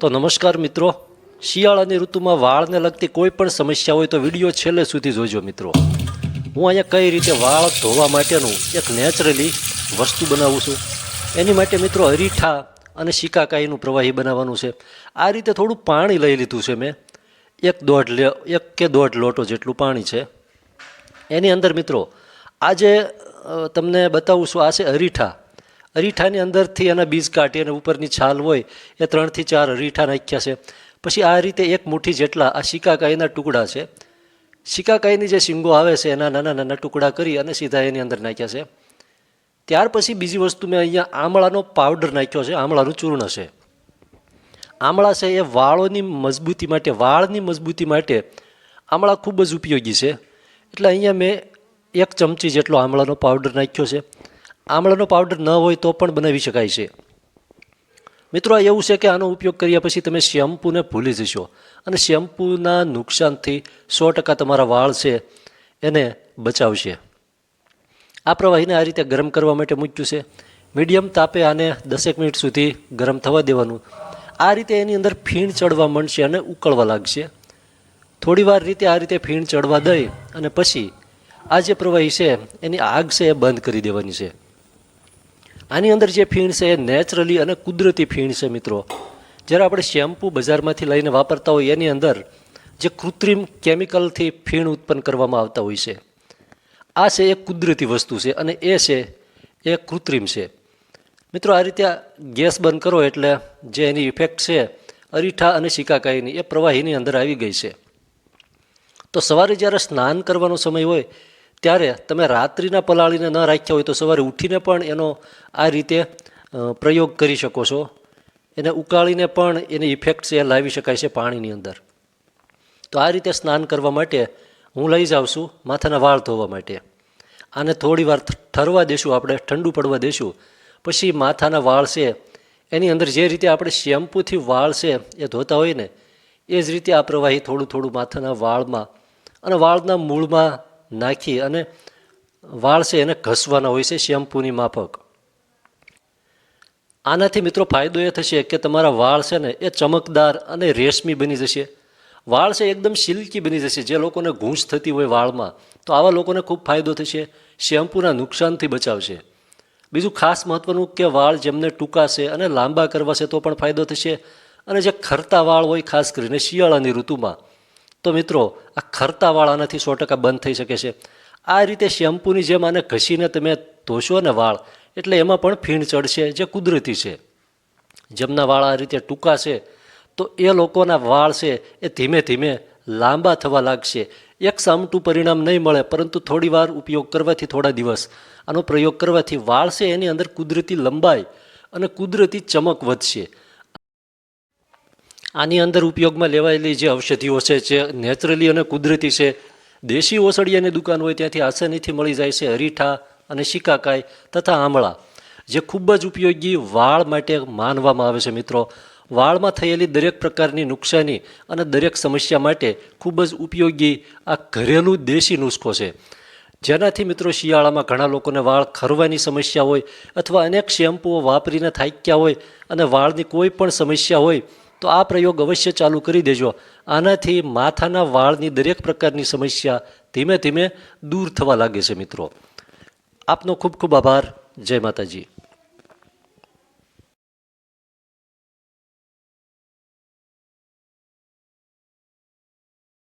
તો નમસ્કાર મિત્રો. શિયાળાની ઋતુમાં વાળને લગતી કોઈ પણ સમસ્યા હોય તો વીડિયો છેલ્લે સુધી જોજો મિત્રો. હું અહીંયા કઈ રીતે વાળ ધોવા માટેનું એક નેચરલી વસ્તુ બનાવું છું. એની માટે મિત્રો અરીઠા અને શિકાકાઈનું પ્રવાહી બનાવવાનું છે. આ રીતે થોડું પાણી લઈ લીધું છે મેં. એક દોઢ લે, એક કે દોઢ લોટો જેટલું પાણી છે. એની અંદર મિત્રો આજે તમને બતાવું છું આ છે અરીઠા અરીઠાની અંદરથી એના બીજ કાઢી અને ઉપરની છાલ હોય, એ ત્રણથી ચાર અરીઠા નાખ્યા છે. પછી આ રીતે એક મુઠ્ઠી જેટલા, આ શિકાકાઈના ટુકડા છે. શિકાકાઈની જે શીંગો આવે છે, એના નાના નાના ટુકડા કરી અને સીધા એની અંદર નાખ્યા છે. ત્યાર પછી બીજી વસ્તુ મેં અહીંયા આમળાનો પાવડર નાખ્યો છે, આમળાનું ચૂર્ણ છે. આમળા છે એ વાળોની મજબૂતી માટે, વાળની મજબૂતી માટે આમળા ખૂબ જ ઉપયોગી છે. એટલે અહીંયા મેં એક ચમચી જેટલો આમળાનો પાવડર નાખ્યો છે. આમળાનો પાવડર ન હોય તો પણ બનાવી શકાય છે. મિત્રો એવું છે કે આનો ઉપયોગ કર્યા પછી તમે શેમ્પૂને ભૂલી જશો અને શેમ્પૂના નુકસાનથી સો ટકા તમારા વાળ છે એને બચાવશે. આ પ્રવાહીને આ રીતે ગરમ કરવા માટે મૂક્યું છે. મીડિયમ તાપે આને દસેક મિનિટ સુધી ગરમ થવા દેવાનું. આ રીતે એની અંદર ફીણ ચડવા માંડશે અને ઉકળવા લાગશે. થોડીવાર રીતે આ રીતે ફીણ ચડવા દઈ અને પછી આ જે પ્રવાહી છે, એની આગ છે એ બંધ કરી દેવાની છે. આની અંદર જે ફીણ છે એ નેચરલી અને કુદરતી ફીણ છે મિત્રો. જ્યારે આપણે શેમ્પૂ બજારમાંથી લઈને વાપરતા હોય એની અંદર જે કૃત્રિમ કેમિકલથી ફીણ ઉત્પન્ન કરવામાં આવતા હોય છે. આ છે એ કુદરતી વસ્તુ છે અને એ છે, એ કૃત્રિમ છે. મિત્રો, આ રીતે ગેસ બંધ કરો એટલે જે એની ઇફેક્ટ છે, અરીઠા અને શિકાકાઈની, એ પ્રવાહીની અંદર આવી ગઈ છે. તો સવારે જ્યારે સ્નાન કરવાનો સમય હોય ત્યારે તમે રાત્રિના પલાળીને ન રાખ્યા હોય તો સવારે ઉઠીને પણ એનો આ રીતે પ્રયોગ કરી શકો છો. એને ઉકાળીને પણ એની ઇફેક્ટ છે એ લાવી શકાય છે પાણીની અંદર. તો આ રીતે સ્નાન કરવા માટે હું લઈ જાઉં છું માથાના વાળ ધોવા માટે. આને થોડી વાર ઠરવા દેશું, આપણે ઠંડુ પડવા દેશું. પછી માથાના વાળ છે, એની અંદર જે રીતે આપણે શેમ્પૂથી વાળ છે એ ધોતા હોય ને, એ જ રીતે આ પ્રવાહી થોડું થોડું માથાના વાળમાં અને વાળના મૂળમાં નાખી અને વાળ છે એને ઘસવાના હોય છે શેમ્પૂની માફક. આનાથી મિત્રો ફાયદો એ થશે કે તમારા વાળ છે ને એ ચમકદાર અને રેશમી બની જશે. વાળ છે એકદમ સિલ્કી બની જશે. જે લોકોને ગૂંચ થતી હોય વાળમાં, તો આવા લોકોને ખૂબ ફાયદો થશે. શેમ્પૂના નુકસાનથી બચાવશે. બીજું ખાસ મહત્વનું કે વાળ જેમને ટૂંકાશે અને લાંબા કરવાશે તો પણ ફાયદો થશે. અને જે ખરતા વાળ હોય, ખાસ કરીને શિયાળાની ઋતુમાં તો મિત્રો, આ ખરતા વાળ આનાથી સો ટકા બંધ થઈ શકે છે. આ રીતે શેમ્પૂની જેમ આને ઘસીને તમે ધોશો ને વાળ, એટલે એમાં પણ ફીણ ચડશે, જે કુદરતી છે. જેમના વાળ આ રીતે ટૂંકા છે, તો એ લોકોના વાળ છે એ ધીમે ધીમે લાંબા થવા લાગશે. એક સામટું પરિણામ નહીં મળે, પરંતુ થોડી વાર ઉપયોગ કરવાથી થોડા દિવસ. આનો પ્રયોગ કરવાથી વાળ છે એની અંદર કુદરતી લંબાઈ અને કુદરતી ચમક વધશે. આની અંદર ઉપયોગમાં લેવાયેલી જે ઔષધિઓ છે, જે નેચરલી અને કુદરતી છે, દેશી ઓસડિયાની દુકાન હોય ત્યાંથી આસાનીથી મળી જાય છે અરીઠા અને શિકાકાઈ તથા આમળા, જે ખૂબ જ ઉપયોગી વાળ માટે માનવામાં આવે છે મિત્રો. વાળમાં થયેલી દરેક પ્રકારની નુકસાની અને દરેક સમસ્યા માટે ખૂબ જ ઉપયોગી આ ઘરેલું દેશી નુસ્ખો છે. જેનાથી મિત્રો શિયાળામાં ઘણા લોકોને વાળ ખરવાની સમસ્યા હોય અથવા અનેક શેમ્પૂઓ વાપરીને થાક્યા હોય અને વાળની કોઈ પણ સમસ્યા હોય તો આ પ્રયોગ અવશ્ય ચાલુ કરી દેજો. આનાથી માથાના વાળની દરેક પ્રકારની સમસ્યા ધીમે ધીમે દૂર થવા લાગે છે મિત્રો. આપનો ખૂબ ખૂબ આભાર. જય માતાજી.